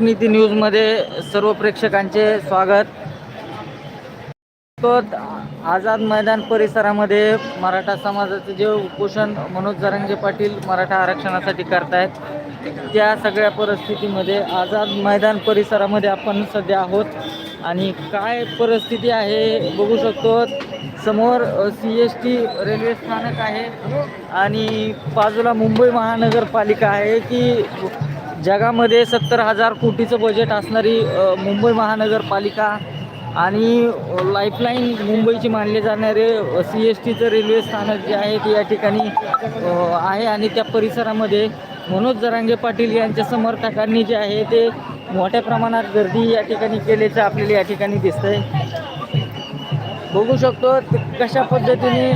नीती न्यूजमध्ये सर्व प्रेक्षकांचे स्वागत. तो आझाद मैदान परिसरामध्ये मराठा समाजाचे जे उपोषण मनोज जरांगे पाटील मराठा आरक्षणासाठी करतायत त्या सगळ्या परिस्थितीमध्ये आझाद मैदान परिसरामध्ये आपण सध्या आहोत. आणि काय परिस्थिती आहे बघू शकतो. समोर सी एस टी रेल्वे स्थानक आहे आणि बाजूला मुंबई महानगरपालिका आहे की जगामध्ये सत्तर हजार कोटीचं बजेट असणारी मुंबई महानगरपालिका आणि लाईफलाईन मुंबईची मानले जाणारे सी एस टीचं रेल्वे स्थानक जे आहे ते या ठिकाणी आहे आणि त्या परिसरामध्ये मनोज जरांगे पाटील यांच्या समर्थकांनी जे आहे ते मोठ्या प्रमाणात गर्दी या ठिकाणी केल्याचं आपल्याला या ठिकाणी दिसतंय. बघू शकतो कशा पद्धतीने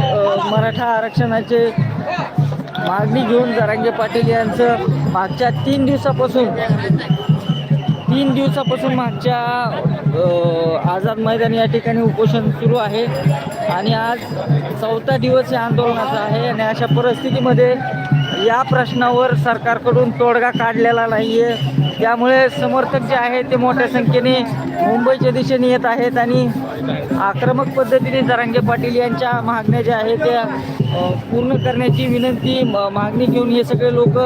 मराठा आरक्षणाचे मागणी घेऊन जरांगे पाटील यांचं मागच्या तीन दिवसापासून तीन दिवसापासून मागच्या आझाद मैदान या ठिकाणी उपोषण सुरू आहे. आणि आज चौथा दिवस या आंदोलनाचा आहे आणि अशा परिस्थितीमध्ये या प्रश्नावर सरकारकडून तोडगा काढलेला नाही आहे त्यामुळे समर्थक जे आहे ते मोठ्या संख्येने मुंबईच्या दिशेने येत आहेत आणि आक्रमक पद्धतीने जरांगे पाटील यांच्या मागण्या ज्या आहेत त्या पूर्ण करण्याची विनंती म- मागणी घेऊन हे सगळे लोक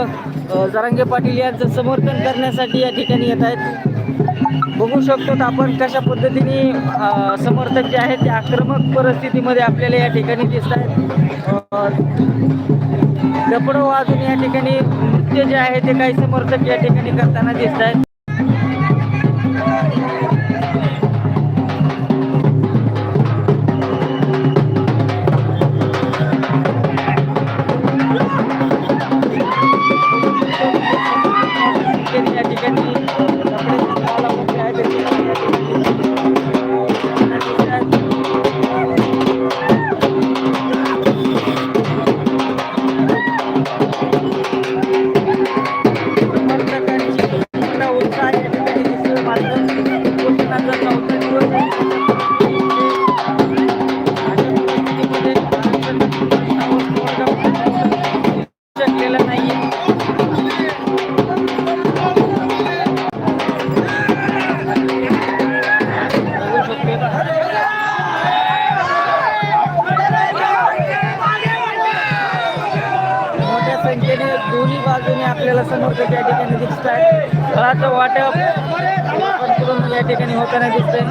जरांगे पाटील यांचं समर्थन करण्यासाठी या ठिकाणी येत आहेत. बघू शकतो आपण कशा पद्धतीने समर्थक जे आहेत ते आक्रमक परिस्थितीमध्ये आपल्याला या ठिकाणी दिसत आहेत. दपडं वाजून या ठिकाणी नृत्य जे आहे ते काही समर्थक या ठिकाणी करताना दिसत आहेत. संख्येने दोन्ही बाजूने आपल्याला समर्थक त्या ठिकाणी दिसत आहे फळाचं वाटप करून या ठिकाणी होताना दिसतंय.